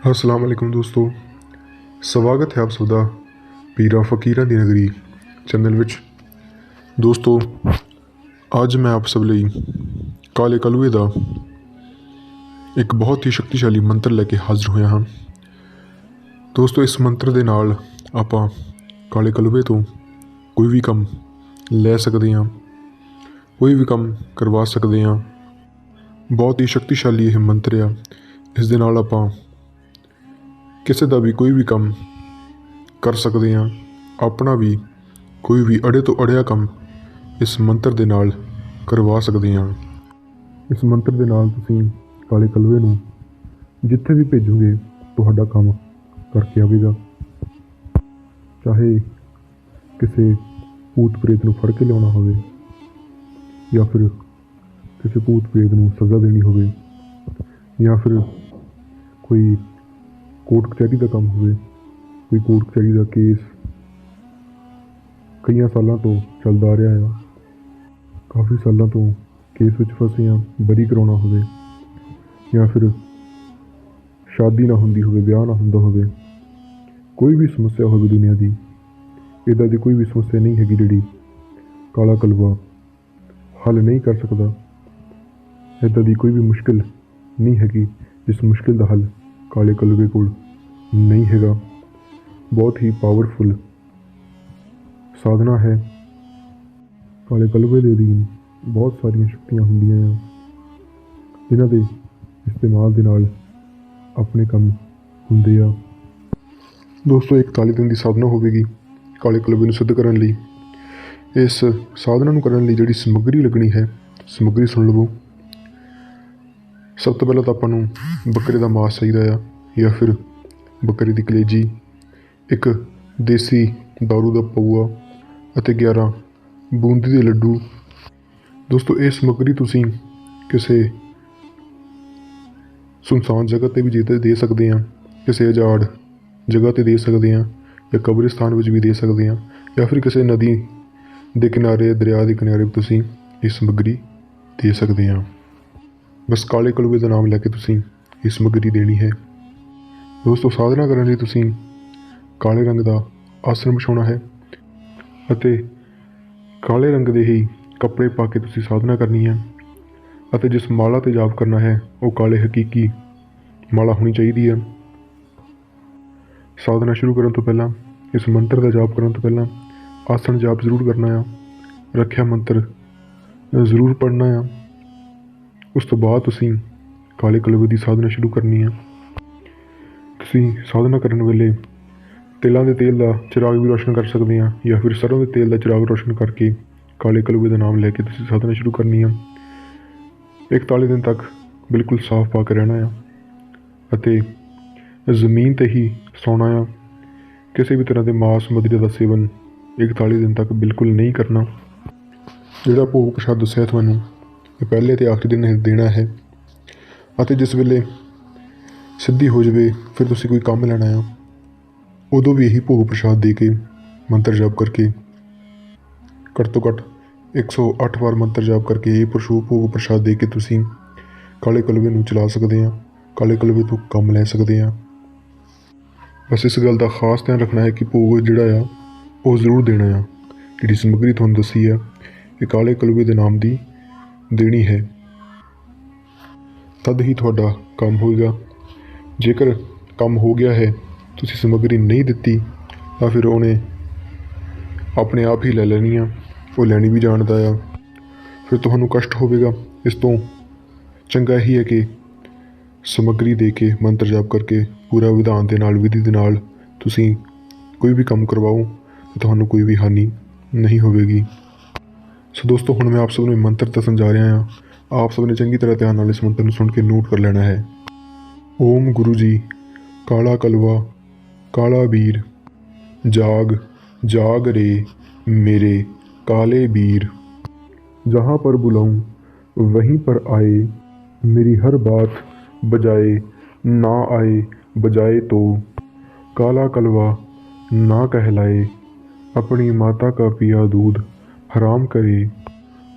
ਅਸਲਾਮ ਅਲੈਕੁਮ ਦੋਸਤੋ। ਸਵਾਗਤ ਹੈ ਆਪ ਸਭ ਦਾ ਪੀਰਾਂ ਫਕੀਰਾਂ ਦੀ ਨਗਰੀ ਚੈਨਲ ਵਿੱਚ। ਦੋਸਤੋ, ਅੱਜ ਮੈਂ ਆਪ ਸਭ ਲਈ ਕਾਲੇ ਕਲੂਏ ਦਾ ਇੱਕ ਬਹੁਤ ਹੀ ਸ਼ਕਤੀਸ਼ਾਲੀ ਮੰਤਰ ਲੈ ਕੇ ਹਾਜ਼ਰ ਹੋਇਆ ਹਾਂ। ਦੋਸਤੋ, ਇਸ ਮੰਤਰ ਦੇ ਨਾਲ ਆਪਾਂ ਕਾਲੇ ਕਲੂਏ ਤੋਂ ਕੋਈ ਵੀ ਕੰਮ ਲੈ ਸਕਦੇ ਹਾਂ, ਕੋਈ ਵੀ ਕੰਮ ਕਰਵਾ ਸਕਦੇ ਹਾਂ। ਬਹੁਤ ਹੀ ਸ਼ਕਤੀਸ਼ਾਲੀ ਇਹ ਮੰਤਰ ਆ। ਇਸ ਦੇ ਨਾਲ ਆਪਾਂ ਕਿਸੇ ਦਾ ਵੀ ਕੋਈ ਵੀ ਕੰਮ ਕਰ ਸਕਦੇ ਹਾਂ, ਆਪਣਾ ਵੀ ਕੋਈ ਵੀ ਅੜੇ ਤੋਂ ਅੜਿਆ ਕੰਮ ਇਸ ਮੰਤਰ ਦੇ ਨਾਲ ਕਰਵਾ ਸਕਦੇ ਹਾਂ। ਇਸ ਮੰਤਰ ਦੇ ਨਾਲ ਤੁਸੀਂ ਕਾਲੇ ਕਲਵੇ ਨੂੰ ਜਿੱਥੇ ਵੀ ਭੇਜੋਗੇ, ਤੁਹਾਡਾ ਕੰਮ ਕਰਕੇ ਆਵੇਗਾ। ਚਾਹੇ ਕਿਸੇ ਭੂਤ ਪ੍ਰੇਤ ਨੂੰ ਫੜ ਕੇ ਲਿਆਉਣਾ ਹੋਵੇ ਜਾਂ ਫਿਰ ਕਿਸੇ ਭੂਤ ਪ੍ਰੇਤ ਨੂੰ ਸਜ਼ਾ ਦੇਣੀ ਹੋਵੇ ਜਾਂ ਫਿਰ ਕੋਈ ਕੋਰਟ ਕਚਹਿਰੀ ਦਾ ਕੰਮ ਹੋਵੇ ਕੋਈ ਕੋਰਟ ਕਚਹਿਰੀ ਦਾ ਕੇਸ ਕਈਆਂ ਸਾਲਾਂ ਤੋਂ ਚੱਲਦਾ ਆ ਰਿਹਾ ਹੈ ਕਾਫੀ ਸਾਲਾਂ ਤੋਂ ਕੇਸ ਵਿੱਚ ਫਸੇ ਹਾਂ ਬਰੀ ਕਰਾਉਣਾ ਹੋਵੇ ਜਾਂ ਫਿਰ ਸ਼ਾਦੀ ਨਾ ਹੁੰਦੀ ਹੋਵੇ, ਵਿਆਹ ਨਾ ਹੁੰਦਾ ਹੋਵੇ, ਕੋਈ ਵੀ ਸਮੱਸਿਆ ਹੋਵੇ ਦੁਨੀਆ ਦੀ ਇੱਦਾਂ ਦੀ ਕੋਈ ਵੀ ਸਮੱਸਿਆ ਨਹੀਂ ਹੈਗੀ ਜਿਹੜੀ ਕਾਲਾ ਕਲਵਾ ਹੱਲ ਨਹੀਂ ਕਰ ਸਕਦਾ ਇੱਦਾਂ ਦੀ ਕੋਈ ਵੀ ਮੁਸ਼ਕਿਲ ਨਹੀਂ ਹੈਗੀ, ਜਿਸ ਮੁਸ਼ਕਿਲ ਦਾ ਹੱਲ ਕਾਲੇ ਕਲਵੇ ਕੋਲ ਨਹੀਂ ਹੈਗਾ। ਬਹੁਤ ਹੀ ਪਾਵਰਫੁਲ ਸਾਧਨਾ ਹੈ। ਕਾਲੇ ਕਲਵੇ ਦੇ ਅਧੀਨ ਬਹੁਤ ਸਾਰੀਆਂ ਸ਼ਕਤੀਆਂ ਹੁੰਦੀਆਂ ਆ। ਇਹਨਾਂ ਦੇ ਇਸਤੇਮਾਲ ਦੇ ਨਾਲ ਆਪਣੇ ਕੰਮ ਹੁੰਦੇ ਆ। ਦੋਸਤੋ, ਇੱਕ ਤਾਲੀ ਦਿਨ ਦੀ ਸਾਧਨਾ ਹੋਵੇਗੀ ਕਾਲੇ ਕਲਬੇ ਨੂੰ ਸਿੱਧ ਕਰਨ ਲਈ। ਇਸ ਸਾਧਨਾ ਨੂੰ ਕਰਨ ਲਈ ਜਿਹੜੀ ਸਮੱਗਰੀ ਲੱਗਣੀ ਹੈ, ਸਮੱਗਰੀ ਸੁਣ ਲਵੋ। ਸਭ ਤੋਂ ਪਹਿਲਾਂ ਤਾਂ ਆਪਾਂ ਨੂੰ ਬੱਕਰੇ ਦਾ ਮਾਸ ਚਾਹੀਦਾ ਆ ਜਾਂ ਫਿਰ ਬੱਕਰੇ ਦੀ ਕਲੇਜੀ। ਇੱਕ ਦੇਸੀ ਦਾਰੂ ਦਾ ਪਊਆ ਅਤੇ 11 ਬੂੰਦੀ ਦੇ ਲੱਡੂ। ਦੋਸਤੋ, ਇਹ ਸਮੱਗਰੀ ਤੁਸੀਂ ਕਿਸੇ ਸੁਨਸਾਨ ਜਗ੍ਹਾ ਤੇ ਵੀ ਦੇ ਦੇ ਸਕਦੇ ਆ, ਕਿਸੇ ਅਜਾੜ ਜਗ੍ਹਾ ਤੇ ਦੇ ਸਕਦੇ ਆ, ਜਾਂ ਕਬਰਿਸਤਾਨ ਵਿੱਚ ਵੀ ਦੇ ਸਕਦੇ ਆ, ਜਾਂ ਫਿਰ ਕਿਸੇ ਨਦੀ ਦੇ ਕਿਨਾਰੇ, ਦਰਿਆ ਦੇ ਕਿਨਾਰੇ ਤੁਸੀਂ ਇਹ ਸਮੱਗਰੀ ਦੇ ਸਕਦੇ ਆ। ਬਸ ਕਾਲੇ ਕਲੂਏ ਦਾ ਨਾਮ ਲੈ ਕੇ ਤੁਸੀਂ ਇਹ ਸਮੱਗਰੀ ਦੇਣੀ ਹੈ। ਦੋਸਤੋ, ਸਾਧਨਾ ਕਰਨ ਲਈ ਤੁਸੀਂ ਕਾਲੇ ਰੰਗ ਦਾ ਆਸਣ ਵਿਛਾਉਣਾ ਹੈ ਅਤੇ ਕਾਲੇ ਰੰਗ ਦੇ ਹੀ ਕੱਪੜੇ ਪਾ ਕੇ ਤੁਸੀਂ ਸਾਧਨਾ ਕਰਨੀ ਹੈ ਅਤੇ ਜਿਸ ਮਾਲਾ ਤੇ ਜਾਪ ਕਰਨਾ ਹੈ, ਉਹ ਕਾਲੇ ਹਕੀਕੀ ਮਾਲਾ ਹੋਣੀ ਚਾਹੀਦੀ ਹੈ। ਸਾਧਨਾ ਸ਼ੁਰੂ ਕਰਨ ਤੋਂ ਪਹਿਲਾਂ, ਇਸ ਮੰਤਰ ਦਾ ਜਾਪ ਕਰਨ ਤੋਂ ਪਹਿਲਾਂ ਆਸਣ ਜਾਪ ਜ਼ਰੂਰ ਕਰਨਾ ਆ ਰੱਖਿਆ ਮੰਤਰ ਜ਼ਰੂਰ ਪੜ੍ਹਨਾ ਆ ਉਸ ਤੋਂ ਬਾਅਦ ਤੁਸੀਂ ਕਾਲੇ ਕਲਵੇ ਦੀ ਸਾਧਨਾ ਸ਼ੁਰੂ ਕਰਨੀ ਹੈ। ਤੁਸੀਂ ਸਾਧਨਾ ਕਰਨ ਵੇਲੇ ਤਿਲਾਂ ਦੇ ਤੇਲ ਦਾ ਚਿਰਾਗ ਵੀ ਰੋਸ਼ਨ ਕਰ ਸਕਦੇ ਆ ਜਾਂ ਫਿਰ ਸਰੋਂ ਦੇ ਤੇਲ ਦਾ ਚਿਰਾਗ ਰੋਸ਼ਨ ਕਰਕੇ ਕਾਲੇ ਕਲੂਏ ਦਾ ਨਾਮ ਲੈ ਕੇ ਤੁਸੀਂ ਸਾਧਨਾ ਸ਼ੁਰੂ ਕਰਨੀ ਆ 41 ਦਿਨ ਤੱਕ ਬਿਲਕੁਲ ਸਾਫ਼ ਪਾ ਕੇ ਰਹਿਣਾ ਆ ਅਤੇ ਜ਼ਮੀਨ ਤੇ ਹੀ ਸੌਣਾ ਆ ਕਿਸੇ ਵੀ ਤਰ੍ਹਾਂ ਦੇ ਮਾਸ ਮਦਰੇ ਦਾ ਸੇਵਨ 41 ਦਿਨ ਤੱਕ ਬਿਲਕੁਲ ਨਹੀਂ ਕਰਨਾ। ਜਿਹੜਾ ਭੋਗ ਪ੍ਰਸ਼ਾਦ ਦੱਸਿਆ ਤੁਹਾਨੂੰ ਇਹ ਪਹਿਲੇ ਤੇ ਆਖਰੀ ਦਿਨ ਦੇਣਾ ਹੈ ਅਤੇ ਜਿਸ ਵੇਲੇ ਸਿੱਧੀ ਹੋ ਜਾਵੇ, ਫਿਰ ਤੁਸੀਂ ਕੋਈ ਕੰਮ ਲੈਣਾ ਆ ਉਦੋਂ ਵੀ ਇਹੀ ਭੋਗ ਪ੍ਰਸ਼ਾਦ ਦੇ ਕੇ ਮੰਤਰ ਜਾਪ ਕਰਕੇ, ਘੱਟ ਤੋਂ ਘੱਟ 108 ਵਾਰ ਮੰਤਰ ਜਾਪ ਕਰਕੇ ਇਹ ਪਰਸ਼ੂ ਭੋਗ ਪ੍ਰਸ਼ਾਦ ਦੇ ਕੇ ਤੁਸੀਂ ਕਾਲੇ ਕਲਵੇ ਨੂੰ ਚਲਾ ਸਕਦੇ ਆ ਕਾਲੇ ਕਲਵੇ ਤੋਂ ਕੰਮ ਲੈ ਸਕਦੇ ਆ ਬਸ ਇਸ ਗੱਲ ਦਾ ਖਾਸ ਧਿਆਨ ਰੱਖਣਾ ਹੈ ਕਿ ਭੋਗ ਜਿਹੜਾ ਆ, ਉਹ ਜ਼ਰੂਰ ਦੇਣਾ ਆ। ਜਿਹੜੀ ਸਮੱਗਰੀ ਤੁਹਾਨੂੰ ਦੱਸੀ ਆ, ਇਹ ਕਾਲੇ ਕਲਵੇ ਦੇ ਨਾਮ ਦੀ ਦੇਣੀ ਹੈ। ਤਦ ਹੀ ਤੁਹਾਡਾ ਕੰਮ ਹੋਏਗਾ। ਜੇਕਰ ਕੰਮ ਹੋ ਗਿਆ ਹੈ, ਤੁਸੀਂ ਸਮੱਗਰੀ ਨਹੀਂ ਦਿੱਤੀ, ਤਾਂ ਫਿਰ ਉਹਨੇ ਆਪਣੇ ਆਪ ਹੀ ਲੈ ਲੈਣੀ ਆ। ਉਹ ਲੈਣੀ ਵੀ ਜਾਣਦਾ ਆ। ਫਿਰ ਤੁਹਾਨੂੰ ਕਸ਼ਟ ਹੋਵੇਗਾ। ਇਸ ਤੋਂ ਚੰਗਾ ਹੀ ਹੈ ਕਿ ਸਮੱਗਰੀ ਦੇ ਕੇ ਮੰਤਰ ਜਾਪ ਕਰਕੇ ਪੂਰਾ ਵਿਧਾਨ ਦੇ ਨਾਲ, ਵਿਧੀ ਦੇ ਨਾਲ ਤੁਸੀਂ ਕੋਈ ਵੀ ਕੰਮ ਕਰਵਾਓ, ਤਾਂ ਤੁਹਾਨੂੰ ਕੋਈ ਵੀ ਹਾਨੀ ਨਹੀਂ ਹੋਵੇਗੀ। ਸੋ ਦੋਸਤੋ ਹੁਣ ਮੈਂ ਆਪ ਸਭ ਨੂੰ ਇਹ ਮੰਤਰ ਦੱਸਣ ਜਾ ਰਿਹਾ ਹਾਂ ਆਪ ਸਭ ਨੇ ਚੰਗੀ ਤਰ੍ਹਾਂ ਧਿਆਨ ਨਾਲ ਇਸ ਮੰਤਰ ਨੂੰ ਸੁਣ ਕੇ ਨੋਟ ਕਰ ਲੈਣਾ ਹੈ ਓਮ ਗੁਰੂ ਜੀ ਕਾਲਾ ਕਲਵਾ ਕਾਲਾ ਵੀਰ ਜਾਗ ਜਾਗ ਰੇ मेरे काले वीर जहाँ पर बुलाऊं वहीं पर आए मेरी हर बात बजाए ना आए बजाए तो काला कलवा ना कहलाए अपनी माता का पिया दूध हराम करे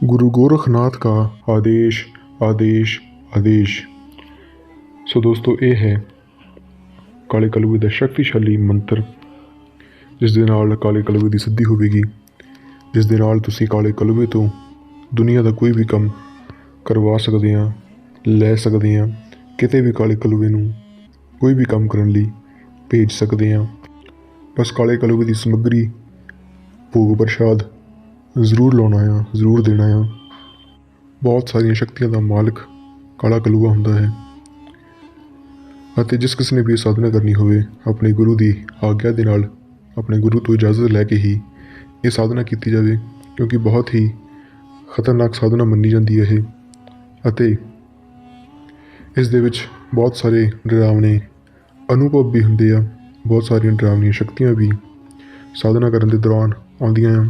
गुरु गोरखनाथ का आदेश आदेश आदेश ਸੋ ਦੋਸਤੋ ਇਹ ਹੈ ਕਾਲੇ ਕਲੂਏ ਦਾ ਸ਼ਕਤੀਸ਼ਾਲੀ ਮੰਤਰ ਜਿਸ ਦੇ ਨਾਲ ਕਾਲੇ ਕਲੂਏ ਦੀ ਸਿੱਧੀ ਹੋਵੇਗੀ ਜਿਸ ਦੇ ਨਾਲ ਤੁਸੀਂ ਕਾਲੇ ਕਲੂਏ ਤੋਂ ਦੁਨੀਆ ਦਾ ਕੋਈ ਵੀ ਕੰਮ ਕਰਵਾ ਸਕਦੇ ਆ ਲੈ ਸਕਦੇ ਆ ਕਿਤੇ ਵੀ ਕਾਲੇ ਕਲੂਏ ਨੂੰ ਕੋਈ ਵੀ ਕੰਮ ਕਰਨ ਲਈ ਭੇਜ ਸਕਦੇ ਆ ਬਸ ਕਾਲੇ ਕਲੂਏ ਦੀ ਸਮੱਗਰੀ ਭੋਗ ਪ੍ਰਸ਼ਾਦ ਜ਼ਰੂਰ ਲਾਉਣਾ ਆ, ਜ਼ਰੂਰ ਦੇਣਾ ਆ। ਬਹੁਤ ਸਾਰੀਆਂ ਸ਼ਕਤੀਆਂ ਦਾ ਮਾਲਕ ਕਾਲਾ ਕਲੂਆ ਹੁੰਦਾ ਹੈ। ਅਤੇ ਜਿਸ ਕਿਸ ਨੇ ਵੀ ਇਹ ਸਾਧਨਾ ਕਰਨੀ ਹੋਵੇ, ਆਪਣੇ ਗੁਰੂ ਦੀ ਆਗਿਆ ਦੇ ਨਾਲ ਆਪਣੇ ਗੁਰੂ ਤੋਂ ਇਜਾਜ਼ਤ ਲੈ ਕੇ ਹੀ ਇਹ ਸਾਧਨਾ ਕੀਤੀ ਜਾਵੇ, ਕਿਉਂਕਿ ਬਹੁਤ ਹੀ ਖਤਰਨਾਕ ਸਾਧਨਾ ਮੰਨੀ ਜਾਂਦੀ ਹੈ ਇਹ। ਅਤੇ ਇਸ ਦੇ ਵਿੱਚ ਬਹੁਤ ਸਾਰੇ ਡਰਾਵਣੇ ਅਨੁਭਵ ਵੀ ਹੁੰਦੇ ਆ, ਬਹੁਤ ਸਾਰੀਆਂ ਡਰਾਵਣੀਆਂ ਸ਼ਕਤੀਆਂ ਵੀ ਸਾਧਨਾ ਕਰਨ ਦੇ ਦੌਰਾਨ ਆਉਂਦੀਆਂ ਆ।